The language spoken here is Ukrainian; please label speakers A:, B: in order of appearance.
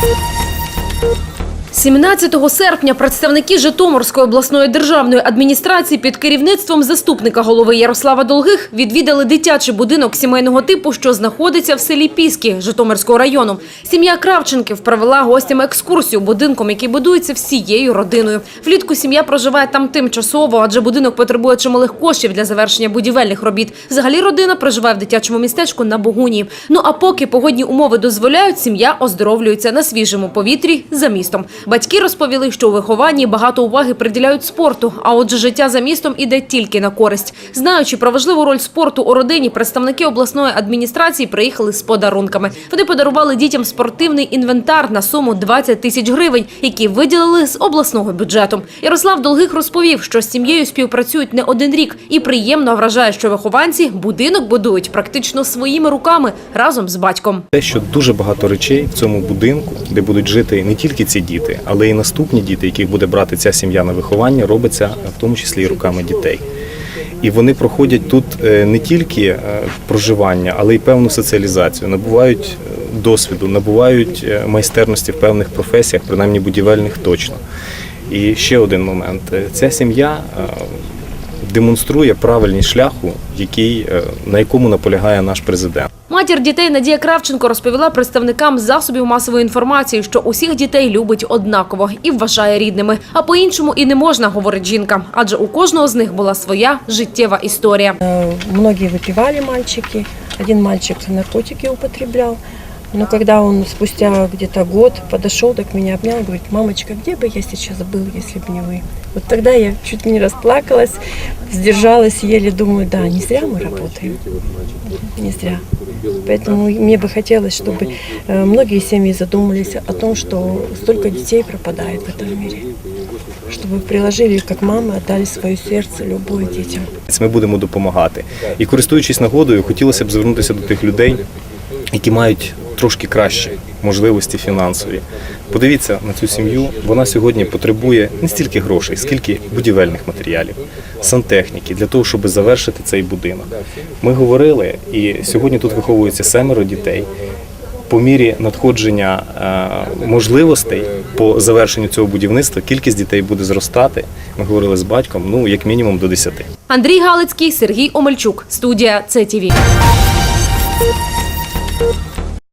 A: you 17 серпня представники Житомирської обласної державної адміністрації під керівництвом заступника голови Ярослава Долгих відвідали дитячий будинок сімейного типу, що знаходиться в селі Піски Житомирського району. Сім'я Кравченків провела гостям екскурсію будинком, який будується всією родиною. Влітку сім'я проживає там тимчасово, адже будинок потребує чималих коштів для завершення будівельних робіт. Взагалі родина проживає в дитячому містечку на Богуні. Ну а поки погодні умови дозволяють, сім'я оздоровлюється на свіжому повітрі за містом. Батьки розповіли, що у вихованні багато уваги приділяють спорту, а отже, життя за містом іде тільки на користь. Знаючи про важливу роль спорту у родині, представники обласної адміністрації приїхали з подарунками. Вони подарували дітям спортивний інвентар на суму 20 тисяч гривень, які виділили з обласного бюджету. Ярослав Долгих розповів, що з сім'єю співпрацюють не один рік, і приємно вражає, що вихованці будинок будують практично своїми руками разом з батьком.
B: Те, що дуже багато речей в цьому будинку, де будуть жити не тільки ці діти, але й наступні діти, яких буде брати ця сім'я на виховання, робиться в тому числі і руками дітей. І вони проходять тут е, не тільки е, проживання, але й певну соціалізацію, набувають е, досвіду, набувають е, майстерності в певних професіях, принаймні будівельних точно. І ще один момент: Е, ця сім'я е, демонструє правильність шляху, який, е, на якому наполягає наш президент.
A: Матір дітей Надія Кравченко розповіла представникам засобів масової інформації, що усіх дітей любить однаково і вважає рідними. А по-іншому і не можна, говорить жінка, адже у кожного з них була своя життєва історія.
C: Многі випівали мальчики. Один мальчик наркотики употреблял. Но когда он спустя где-то год подошел, так меня обнял, говорит, мамочка, где бы я сейчас был, если бы не вы? Вот тогда я чуть не расплакалась, сдержалась, еле думаю, да, не зря мы работаем. Не зря. Поэтому мне бы хотелось, чтобы э, многие семьи задумались о том, что столько детей пропадает в этом мире. Чтобы приложили, как мамы, отдали свое сердце, любовь детям.
B: Ми будемо допомагати. І користуючись нагодою, хотілося б звернутися до тих людей, які мають трошки кращі можливості фінансові. Подивіться на цю сім'ю. Вона сьогодні потребує не стільки грошей, скільки будівельних матеріалів, сантехніки для того, щоб завершити цей будинок. Ми говорили, і сьогодні тут виховується семеро дітей. По мірі надходження е, можливостей по завершенню цього будівництва кількість дітей буде зростати. Ми говорили з батьком, ну як мінімум до 10.
A: Андрій Галицький, Сергій Омельчук. Студія ЦТВ.